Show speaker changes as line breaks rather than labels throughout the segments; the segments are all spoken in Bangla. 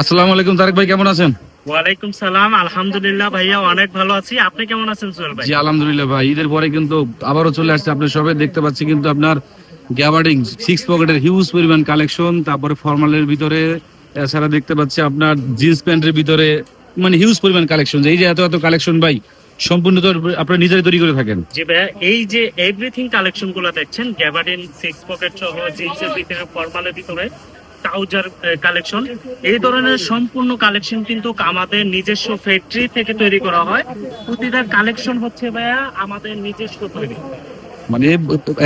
আসসালামু আলাইকুম তারেক ভাই কেমন আছেন?
ওয়ালাইকুম সালাম আলহামদুলিল্লাহ ভাইয়া অনেক ভালো আছি। আপনি কেমন আছেন সোহেল ভাই?
জি আলহামদুলিল্লাহ ভাই ঈদের পরে কিন্তু আবারও চলে আসছে আপনি সবাই দেখতে পাচ্ছি কিন্তু আপনার গ্যাবার্ডিং সিক্স পকেটের হিউজ পরিমাণ কালেকশন তারপরে ফর্মালের ভিতরে এছাড়া দেখতে পাচ্ছি আপনার জিন্স প্যান্টের ভিতরে মানে হিউজ পরিমাণ কালেকশন এই যে এত এত কালেকশন ভাই সম্পূর্ণ তো আপনারা নিজেরাই তৈরি করে থাকেন।
জি ভাইয়া এই যে এভরিথিং কালেকশনগুলো দেখছেন গ্যাবার্ডিন সিক্স পকেট সহ জিন্সের ভিতরে ফর্মালের ভিতরে ট্রাউজার কালেকশন এই ধরনের সম্পূর্ণ কালেকশন কিন্তু আমাদের নিজস্ব ফ্যাক্টরি থেকে তৈরি করা হয়। প্রতিটা কালেকশন হচ্ছে ভাইয়া আমাদের নিজস্ব তৈরি।
মানে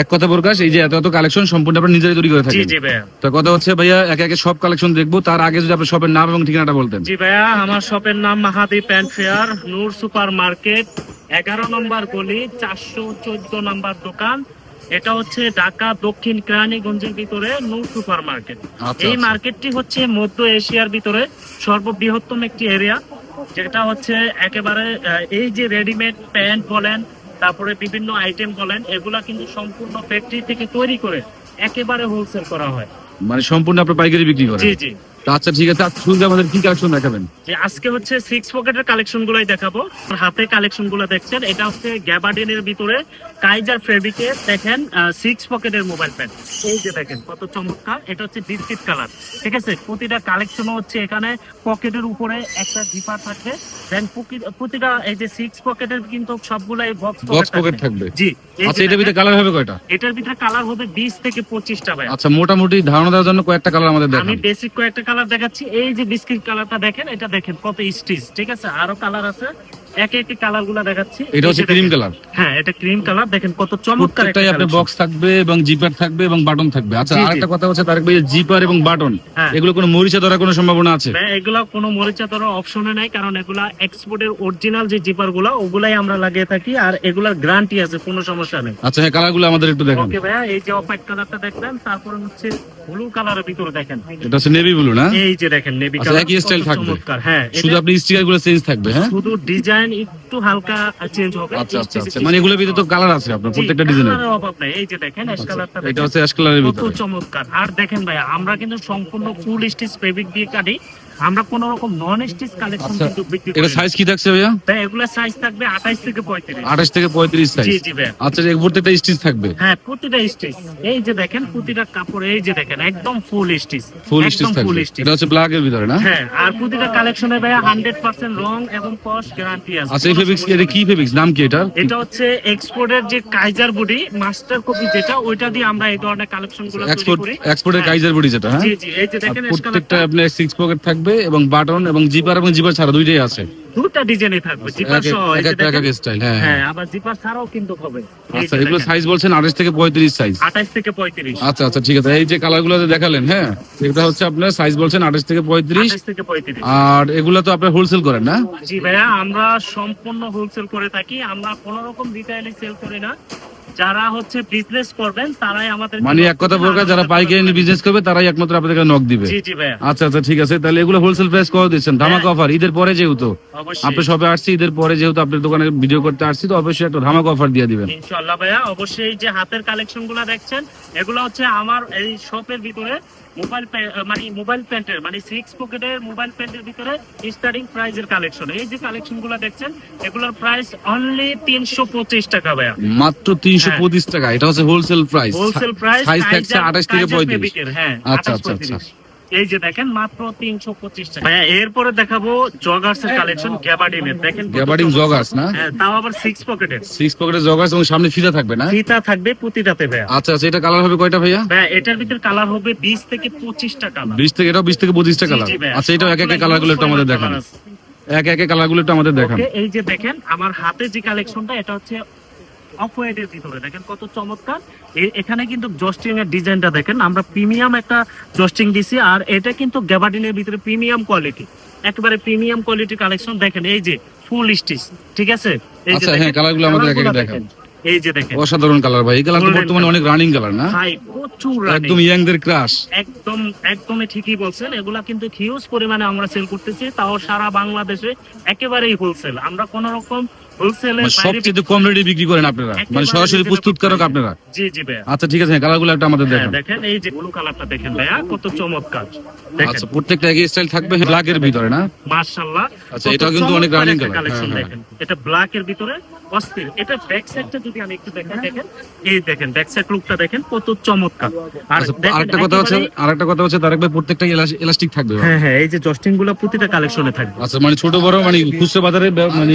এক কথা প্রকাশ এই যে এত এত কালেকশন সম্পূর্ণ আপনারা নিজেরাই তৈরি করে থাকেন। তো কথা হচ্ছে ভাইয়া একে একে সব কালেকশন দেখব তার আগে যদি আপনার শপের নাম এবং ঠিকানাটা বলতেন।
জি ভাইয়া আমার শপের নাম Mahadi pant fair Noor supermarket এগারো নম্বর গলি চারশো চোদ্দ নম্বর দোকান এটা হচ্ছে ঢাকা দক্ষিণ কেরানীগঞ্জের ভিতরে নূর সুপার মার্কেট।
আচ্ছা,
এই
আচ্ছা।
মার্কেটটি হচ্ছে মধ্য এশিয়ার ভিতরে সর্ববৃহত্তম একটি এরিয়া যেটা হচ্ছে একেবারে এই যে রেডিমেড প্যান্ট বলেন তারপরে বিভিন্ন আইটেম বলেন এগুলা কিন্তু সম্পূর্ণ ফ্যাক্টরি থেকে তৈরি করে একেবারে হোলসেল করা হয়।
মানে সম্পূর্ণ আপনার পাইকারি বিক্রি করেন?
জি জি।
আচ্ছা ঠিক আছে আজকে শুরুতে আমাদের কি কালেকশন দেখাবেন?
আজকে হচ্ছে সিক্স পকেটের কালেকশন গুলাই দেখাবো হাতে কালেকশনগুলো দেখছেন এটা হচ্ছে গ্যাবার্ডিনের ভিতরে কাইজার ফেব্রিকে দেখেন সিক্স পকেটের মোবাইল প্যান্ট এই যে দেখেন কত চমৎকার এটা হচ্ছে বিস্কিট কালার ঠিক আছে প্রতিটা কালেকশন হচ্ছে এখানে পকেটের উপরে একটা জিপার থাকবে দেন প্রতিটা এই যে সিক্স পকেটের কিন্তু সবগুলাই বক্স
বক্স পকেট থাকবে।
জি
আচ্ছা এটার ভিতরে কালার হবে কয়টা?
এটার ভিতরে কালার হবে বিশ থেকে পঁচিশটা ভাই।
আচ্ছা মোটামুটি ধারণা দেওয়ার জন্য কয়েকটা কালার আমাদের
আমি বেসিক কয়েকটা কালার দেখাচ্ছি। এই যে বিস্কিট কালারটা দেখেন, এটা দেখেন কত স্টিচ, ঠিক আছে? আরও কালার আছে। একে একে কালারগুলা দেখাচ্ছি।
এটা হচ্ছে ক্রিম কালার
হ্যাঁ এটা ক্রিম কালার দেখেন কত চমৎকার একটা
আপনার বক্স থাকবে এবং জিপার থাকবে এবং বাটন থাকবে। আচ্ছা। আরেকটা কথা হচ্ছে তারেক ভাই জিপার এবং বাটন
হ্যাঁ।
এগুলো কোনো মরিচা ধরার কোনো সম্ভাবনা আছে?
ভাই, এগুলা কোনো মরিচা ধরো অপশনে নাই কারণ এগুলা এক্সপোর্টের অরিজিনাল যে জিপারগুলা ওগুলাই আমরা লাগিয়ে থাকি আর এগুলার গ্যারান্টি আছে কোনো সমস্যা নেই।
আচ্ছা হ্যাঁ কালারগুলো আমাদের একটু দেখান।
ওকে ভাইয়া এই যে অফাইট কালারটা দেখলেন তারপরে হচ্ছে ব্লু কালারের ভিতরে দেখেন।
এটা হচ্ছে নেভি ব্লু না?
এই যে দেখেন নেভি
আচ্ছা,
কালার
একই style থাকবে।
হ্যাঁ
শুধু আপনি স্টিকারগুলো চেঞ্জ থাকবে হ্যাঁ?
শুধু ডিজাইন একটু হালকা চেঞ্জ হবে।
আচ্ছা আচ্ছা আচ্ছা। মানে এগুলোর ভিতরে তো কালার আছে আপনার প্রত্যেকটা ডিজাইনের।
কালার অভাব নাই। এই যে দেখেন অ্যাশ কালারটা
এটা হচ্ছে অ্যাশ কালারের ভিতরে।
চমৎকার। আর দেখেন ভাই আমরা কিন্তু সম্পূর্ণ ফুল স্টিচ ফেব্রিক দিয়ে কাটি। আমরা কোন রকম নন স্টিচ কালেকশন কিন্তু বিক্রি
এটা সাইজ কি থাকছে ভাইয়া?
ভাই এগুলা সাইজ থাকবে 28 থেকে 35
আঠাশ থেকে পঁয়ত্রিশ সাইজ
জি জি ভাই
আচ্ছা এর প্রত্যেকটা স্টিচ থাকবে?
হ্যাঁ প্রতিটা স্টিচ এই যে দেখেন প্রতিটা কাপড় এই যে দেখেন একদম ফুল স্টিচ
ফুল স্টিচ থাকবে। এটা হচ্ছে ব্ল্যাক এর ভিতরে না?
হ্যাঁ আর প্রতিটা কালেকশনে ভাই 100% রং এবং কস গ্যারান্টি আছে।
আচ্ছা এই ফেব্রিক্স এটা কি ফেব্রিক্স নাম কি এটা
এটা হচ্ছে এক্সপোর্টের যে কাইজার বডি মাস্টার কপি যেটা ওইটা দিয়ে আমরা এই ধরনের কালেকশনগুলো তৈরি করি।
এক্সপোর্টের। কাইজার বডি যেটা হ্যাঁ?
জি জি এই যে দেখেন
প্রত্যেকটা আপনার সিক্স পকেট থাকবে। এবং বাটন এবং জিপার এবং জিপার ছাড়া দুইটাই আছে।
দুটা ডিজাইনে থাকবে জিপার সহ
স্টাইল হ্যাঁ হ্যাঁ।
হ্যাঁ আবার জিপার ছাড়াও কিন্তু হবে।
আচ্ছা এগুলো সাইজ বলছেন আঠাশ থেকে পঁয়ত্রিশ সাইজ
28 থেকে 35
আচ্ছা আচ্ছা ঠিক আছে। এই যে কালারগুলো দেখালেন হ্যাঁ এটা হচ্ছে আপনার সাইজ বলছেন আঠাশ থেকে পঁয়ত্রিশ।
28 থেকে 35
আর এগুলো তো আপনার হোলসেল করেন না?
জি ভাইয়া আমরা সম্পূর্ণ হোলসেল করে থাকি। আমরা কোন রকম রিটেইলে সেল করি না। যারা হচ্ছে বিজনেস করবেন তারাই আমাদের
মানে এক কথা যারা পাইকারি বিজনেস করবে তারাই একমাত্র আপনাদের নক দিবে।
জি জি ভাই
আচ্ছা আচ্ছা ঠিক আছে তাহলে এগুলো হোলসেল প্রাইস কত দিচ্ছেন? ধামাকা
হ্যাঁ।
অফার ঈদের পরে যেহেতু। আপনি সবে আসছি ঈদের পরে যেহেতু আপনার দোকানে ভিডিও করতে আসছি তো অবশ্যই একটা ধামাকা অফার দিয়ে দিবেন।
ইনশাআল্লাহ ভাইয়া। অবশ্যই যে হাতের কালেকশনগুলা দেখছেন এগুলো হচ্ছে আমার এই শপের ভিতরে মোবাইল মানে মোবাইল প্যান্টের মানে সিক্স পকেটের মোবাইল প্যান্টের ভিতরে স্টার্টিং প্রাইজের কালেকশন এই যে কালেকশনগুলো দেখছেন এগুলোর প্রাইস অনলি তিনশো পঁচিশ টাকা ভাইয়া।
মাত্র তিনশো
হ্যাঁ।
পঁচিশ টাকা এটা হচ্ছে wholesale price
wholesale price
size থাকছে আঠাশ থেকে পঁয়ত্রিশ।
হ্যাঁ
আচ্ছা,
28
আচ্ছা,
35 এই যে দেখেন মাত্র তিনশো পঁচিশ টাকা। ভাইয়া এরপরে দেখাবো জগার্স এর কালেকশন গ্যাবার্ডিনের দেখেন চমৎকার।
জগার্স না?
হ্যাঁ তাও আবার সিক্স পকেটের
সিক্স পকেটের জগার্স এবং সামনে ফিতা থাকবে না?
ফিতা থাকবে প্রতিটাতে ভাইয়া।
আচ্ছা আচ্ছা এটা কালার হবে কয়টা ভাইয়া?
ভাইয়া এটার ভিতর কালার হবে বিশ থেকে পঁচিশটা কালার
বিশ থেকে এটাও বিশ থেকে পঁচিশটা কালার আচ্ছা এটাও এক এক কালারগুলো একটু আমাদের দেখান। এক এক কালারগুলো একটু আমাদের দেখান।
এই যে দেখেন আমার হাতে যে কালেকশনটা এটা হচ্ছে অফ হোয়াইটের ভিতরে দেখেন কত চমৎকার। এখানে কিন্তু জস্টিং এর ডিজাইনটা দেখেন। আমরা প্রিমিয়াম একটা জস্টিং দিছি আর এটা কিন্তু গ্যাবার্ডিনের ভিতরে প্রিমিয়াম কোয়ালিটি একেবারে প্রিমিয়াম কালেকশন দেখেন এই যে ফুল স্টিচ ঠিক আছে? এই যে
আচ্ছা, হ্যাঁ, কালারগুলো আমাদের
কালারগুলো এই যে দেখেন।
অসাধারণ কালার ভাই। এই কালার তো বর্তমানে অনেক রানিং কালার না?
ভাই প্রচুর running।
একদম ইয়াংদের ক্রাশ
একদম একদমই ঠিকই বলছেন। এগুলা কিন্তু হিউজ পরিমাণে আমরা সেল করতেছি। তাও সারা বাংলাদেশে একেবারেই হোলসেল আমরা কোন রকম হোলসেলে
মানে সবচেয়ে কম রেটে বিক্রি করেন আপনারা? মানে সরাসরি প্রস্তুতকারক আপনারা?
জি জি ভাইয়া।
আচ্ছা ঠিক আছে কালারগুলো একটা আমাদের
হ্যাঁ,
দেখেন।
এই যে ব্লু কালারটা দেখেন ভাইয়া কত চমৎকার।
আচ্ছা প্রত্যেকটা একই স্টাইল থাকবে ব্ল্যাকের ভিতরে না?
মাশাআল্লাহ
আচ্ছা, এটাও কিন্তু অনেক।
কালেকশন
হ্যাঁ, হ্যাঁ।
দেখেন। এটা ব্ল্যাক এর ভিতরে অস্থির। এটা ব্যাক সাইডটা যদি আমি একটু দেখেন দেখেন এই দেখেন ব্যাক সাইড লুকটা দেখেন কত চমৎকার। আর
আচ্ছা আরেকটা কথা আরেকটা কথা তারেক ভাই প্রত্যেকটা ইলাস্টিক থাকবে
হ্যাঁ হ্যাঁ এই যে জস্টিংগুলো প্রতিটা কালেকশনে থাকবে।
আচ্ছা মানে ছোট বড় মানে খুচরা বাজারে মানে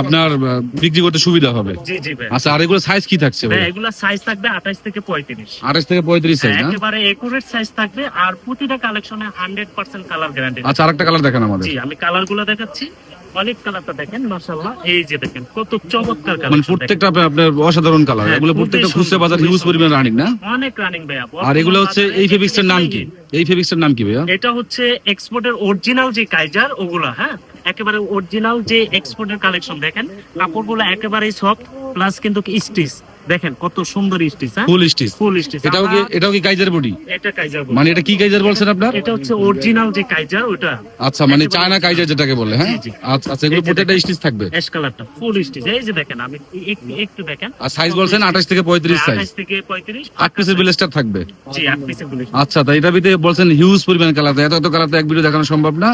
আপনার আহ, বিক্রি করতে সুবিধা হবে?
জি জি ভাই।
আচ্ছা আর এগুলো সাইজ কি থাকছে ভাই?
এগুলা সাইজ থাকবে 28 থেকে 35
আঠাশ থেকে পঁয়ত্রিশ সাইজ না?
একেবারে একুরেট সাইজ থাকবে আর প্রতিটা কালেকশনে 100% কালার গ্যারান্টি
আচ্ছা আরেকটা কালার দেখেন আমাদের।
জি আমি কালারগুলো দেখাচ্ছি। অলিভ কালারটা দেখেন মাশাআল্লাহ। এই যে দেখেন কত চমৎকার
মানে প্রত্যেকটা আপনার অসাধারণ কালার
হ্যাঁ,
এগুলো প্রত্যেকটা খুচরা বাজার হিউজ পরিমাণ রানিং না?
অনেক রানিং ভাইয়া।
আর এগুলো হচ্ছে এই নাম কি? এই নাম কি ভাইয়া?
এটা হচ্ছে এক্সপোর্টের অরিজিনাল যে কাইজার ওগুলা হ্যাঁ? একেবারে অরিজিনাল যে এক্সপোর্টের কালেকশন দেখেন? কাপড়গুলো একেবারেই সফট প্লাস কিন্তু স্টিচ। দেখেন কত সুন্দর স্টিচ হ্যাঁ?
Full stitch.
Full stitch.
এটাও কি এটাও কি কাইজার বডি?
এটা কাইজার
মানে এটা কি কাইজার বলছেন আপনার?
এটা হচ্ছে অরিজিনাল যে কাইজার ওটা।
আচ্ছা মানে চায়না কাইজার যেটাকে বলে হ্যাঁ। আচ্ছা আচ্ছা এগুলো প্রত্যেকটা স্টিচ থাকবে।
অ্যাশ কালারটা ফুল স্টিচ এই যে দেখেন আমি একটু দেখেন।
আর সাইজ বলছেন আঠাশ থেকে পঁয়ত্রিশ সাইজ
28 থেকে 35
আট পিসের ব্লেস্টার থাকবে।
জি পিসের গুলি
আচ্ছা তাই এটা ভিতরে বলছেন হিউজ পরিমাণ কালার এত এত কালার তো এক ভিডিও দেখানো সম্ভব না।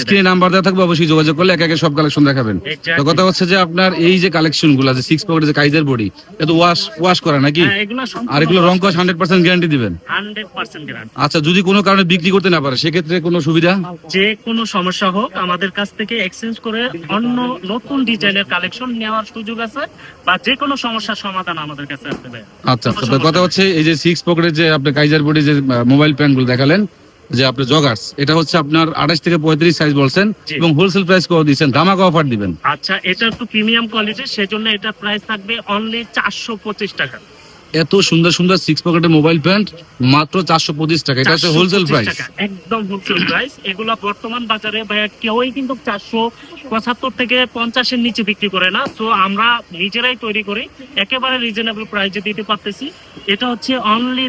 স্ক্রিনে নাম্বার দেওয়া থাকবে অবশ্যই যোগাযোগ করলে এক একে সব কালেকশন দেখাবেন। তো কথা হচ্ছে যে আপনার এই যে কালেকশনগুলো যে সিক্স পকেটের যে কাইজার বডি এটা ওয়াশ ওয়াশ করা নাকি?
হ্যাঁ
আর এগুলো রং কস হান্ড্রেড পার্সেন্ট গ্যারান্টি দিবেন? আচ্ছা যদি কোনো কারণে বিক্রি করতে না পারে সেক্ষেত্রে কোনো সুবিধা?
যে কোনো সমস্যা হোক আমাদের কাছ থেকে এক্সচেঞ্জ করে অন্য নতুন ডিজাইনের কালেকশন নেওয়ার সুযোগ আছে বা যে কোনো সমস্যার সমাধান আমাদের কাছে আছে
আচ্ছা কথা হচ্ছে এই যে সিক্স পকেটের যে আপনি কাইজার বডি যে মোবাইল প্যান্টগুলো দেখালেন যে আপনি জগার্স এটা হচ্ছে আপনার আঠাশ থেকে পঁয়ত্রিশ সাইজ বলছেন এবং হোলসেল প্রাইস কত দিচ্ছেন? ধামাকা অফার দিবেন।
আচ্ছা এটা একটু প্রিমিয়াম কোয়ালিটির সেজন্য এটা প্রাইস থাকবে অনলি চারশো পঁচিশ টাকা।
এত সুন্দর সুন্দর সিক্স পকেটের মোবাইল প্যান্ট মাত্র চারশো পঁচিশ টাকা। এটা হচ্ছে হোলসেল প্রাইস
একদম হোলসেল প্রাইস এগুলা বর্তমান বাজারে ভাইয়া কেউই কিন্তু চারশো পঁচাত্তর থেকে পঞ্চাশের নিচে বিক্রি করে না। সো আমরা নিজেরাই তৈরি করি একেবারে রিজনেবল প্রাইসে দিতে পারতেছি। এটা হচ্ছে অনলি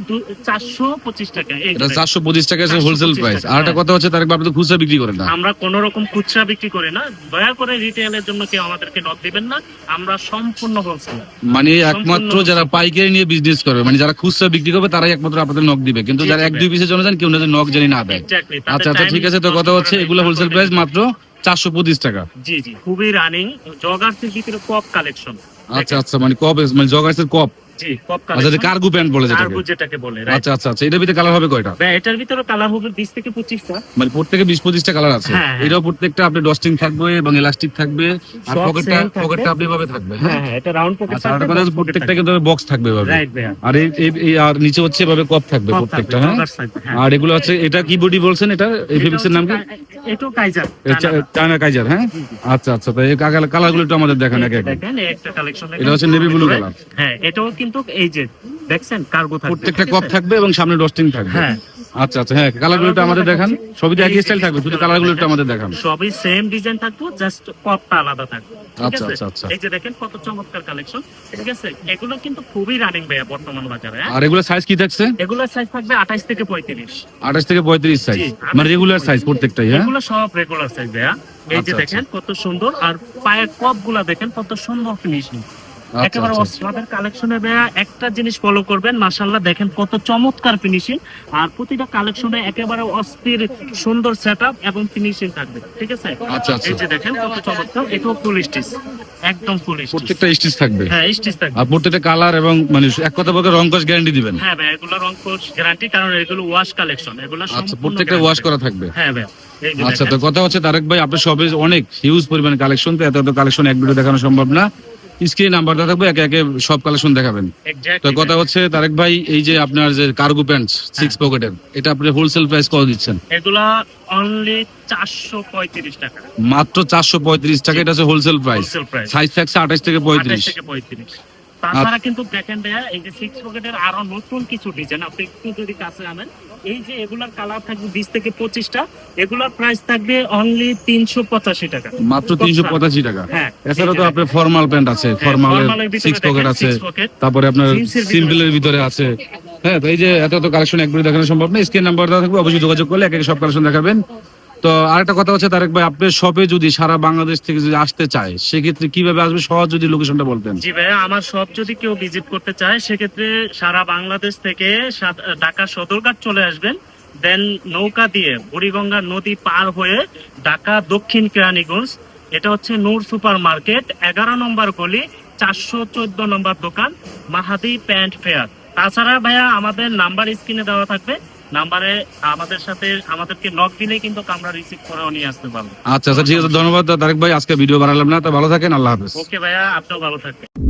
চারশো পঁচিশ টাকা
এটা চারশো পঁচিশ টাকা হোলসেল প্রাইস আর একটা
হ্যাঁ।
কথা হচ্ছে তার আপনি খুচরা বিক্রি করেন না।
আমরা কোন রকম খুচরা বিক্রি করি না। দয়া করে রিটেলের জন্য কেউ আমাদেরকে নক দিবেন না। আমরা সম্পূর্ণ হোলসেল
মানে একমাত্র যারা পাইকারি নিয়ে বিজনেস করবে। মানে যারা খুচরা বিক্রি করবে তারাই একমাত্র আপনাদের নক দিবে। কিন্তু যারা এক দুই পিসের জন্য যান কেউ না নক জানি না দেয়। আচ্ছা আচ্ছা ঠিক আছে তো কথা হচ্ছে এগুলো হোলসেল প্রাইস মাত্র চারশো পঁচিশ টাকা।
জি জি খুবই রানিং জগার্সের ভিতরে কপ কালেকশন
আচ্ছা আচ্ছা মানে কপ মানে জগার্সের কপ
জি পপ
আচ্ছা কার্গো প্যান্ট বলে যেটাকে।
কার্গো যেটাকে বলে
আচ্ছা আচ্ছা আচ্ছা এটার ভিতরে কালার হবে কয়টা?
ভাই, এটার ভিতরে কালার হবে বিশ থেকে পঁচিশটা।
মানে প্রত্যেকে কালার আছে।
হ্যাঁ, হ্যাঁ।
এটাও প্রত্যেকটা আপনি ডস্টিং থাকবে এবং থাকবে আর পকেটটা পকেটটা আপনি ভাবে থাকবে হ্যাঁ?
এটা রাউন্ড পকেট
আচ্ছা আরেকটা কথা প্রত্যেকটা কিন্তু বক্স থাকবে এভাবে। আর এই আর নিচে হচ্ছে কপ থাকবে প্রত্যেকটা হ্যাঁ। আর এগুলো হচ্ছে এটা কি বডি বলছেন এটা এই ফেব্রিক্সের নাম কি?
এটাও কাইজার
চায়না কাইজার হ্যাঁ? আচ্ছা আচ্ছা তো এই কালারগুলো একটু আমাদের দেখান একে একে এটা হচ্ছে navy blue color।
হ্যাঁ এটাও কিন্তু এই যে দেখছেন কার্গো থাকবে।
প্রত্যেকটা কপ থাকবে এবং সামনে ডস্টিং থাকবে।
হ্যাঁ।
আচ্ছা আচ্ছা হ্যাঁ কালারগুলো একটু আমাদের দেখান। সবই একই স্টাইল থাকবে শুধু কালারগুলো একটু আমাদের দেখান।
সবই সেম ডিজাইন থাকবে জাস্ট পপটা আলাদা থাকবে।
আচ্ছা, আচ্ছা, আচ্ছা।
এই যে দেখেন কত চমৎকার কালেকশন ঠিক আছে? এগুলো কিন্তু খুবই রানিং ভাইয়া বর্তমান বাজারে হ্যাঁ?
আর এগুলো সাইজ কি থাকছে?
এগুলোর সাইজ থাকবে আঠাইশ থেকে পঁয়ত্রিশ।
আঠাশ থেকে পঁয়ত্রিশ সাইজ
জি,
মানে রেগুলার সাইজ প্রত্যেকটাই হ্যাঁ?
এগুলো সব রেগুলার সাইজ ভাইয়া। এই যে
আচ্ছা,
দেখেন কত সুন্দর আর পায়ের কপগুলা দেখেন কত সুন্দর ফিনিশিং
আচ্ছা,
একেবারে
আচ্ছা।
কালেকশনে ভাইয়া একটা জিনিস ফলো করবেন মাশাল্লাহ দেখেন কত চমৎকার ফিনিশিং আর প্রতিটা কালেকশনে একেবারে অস্থির সুন্দর সেটআপ এবং ফিনিশিং থাকবে ঠিক আছে?
আচ্ছা, আচ্ছা।
এই যে দেখেন কত চমৎকার এটাও ফুল স্টিচ একদম ফুল স্টিচ
প্রত্যেকটা স্টিচ থাকবে?
হ্যাঁ স্টিচ থাকবে।
আর প্রত্যেকটা কালার এবং মানে এক কথা বলতে রং কস গ্যারান্টি দিবেন?
হ্যাঁ ভাই এগুলো রং কোর্স গ্যারান্টি কারণ এগুলো ওয়াশ কালেকশন এগুলো
আচ্ছা প্রত্যেকটা ওয়াশ করা থাকবে?
হ্যাঁ ভাই
আচ্ছা তো কথা হচ্ছে তারেক ভাই আপনার সবে অনেক হিউজ পরিমাণে কালেকশন তো এত এত কালেকশন এক ভিডিও দেখানো সম্ভব না। স্ক্রিনে নাম্বার দেওয়া থাকবে একে একে সব কালেকশন দেখাবেন। তো কথা হচ্ছে তারেক ভাই এই যে আপনার যে কার্গো প্যান্ট সিক্স পকেটের এটা আপনি হোলসেল প্রাইস কত দিচ্ছেন?
এগুলা অনলি চারশো পঁয়ত্রিশ টাকা।
মাত্র চারশো পঁয়ত্রিশ টাকা এটা হচ্ছে wholesale price
wholesale price
size থাকছে আঠাশ থেকে পঁয়ত্রিশ।
থেকে পঁয়ত্রিশ। তাছাড়া কিন্তু দেখেন ভাইয়া এই যে সিক্স পকেটের আরও নতুন কিছু ডিজাইন আপনি একটু যদি কাছে আনেন এই যে এগুলার কালার থাকবে বিশ থেকে পঁচিশটা এগুলার প্রাইস থাকবে অনলি তিনশো পঁচাশি টাকা।
মাত্র তিনশো পঁচাশি। টাকা।
হ্যাঁ
এছাড়া তো আপনার ফর্মাল প্যান্ট আছে
ভিতরে
সিক্স পকেট আছে তারপরে আপনার সিম্পলের ভিতরে আছে। হ্যাঁ তো এই যে এত এত কালেকশন একবারে দেখানো সম্ভব না স্ক্রিন নাম্বার দেওয়া থাকবে অবশ্যই যোগাযোগ করলে এক এক সব কালেকশন দেখাবেন। তো আরেকটা কথা হচ্ছে, তারেক ভাই আপনার শপে যদি সারা বাংলাদেশ থেকে যদি আসতে চায়, সেক্ষেত্রে কীভাবে আসবে? সহজ যদি লোকেশনটা বলতেন।
জি ভাইয়া, আমার সব যদি কেউ ভিজিট করতে চায়, সেক্ষেত্রে সারা বাংলাদেশ থেকে ঢাকা সদরঘাট চলে আসবেন দেন নৌকা দিয়ে বুড়িগঙ্গা নদী পার হয়ে ঢাকা দক্ষিণ কেরানীগঞ্জ, এটা হচ্ছে নূর সুপার মার্কেট এগারো নম্বর গলি, চারশো চোদ্দ নম্বর দোকান, মাহাদি প্যান্ট ফেয়ার। তাছাড়া ভাইয়া, আমাদের নাম্বার স্ক্রিনে দেওয়া থাকবে নাম্বারে আমাদের সাথে আমাদেরকে নক দিলেই কিন্তু আমরা রিসিভ করেও নিয়ে আসতে পারব।
আচ্ছা আচ্ছা ঠিক আছে ধন্যবাদ তারেক ভাই আজকে ভিডিও বানালাম না তো ভালো থাকেন আল্লাহ হাফেজ।
ওকে ভাইয়া আপনিও ভালো থাকবেন।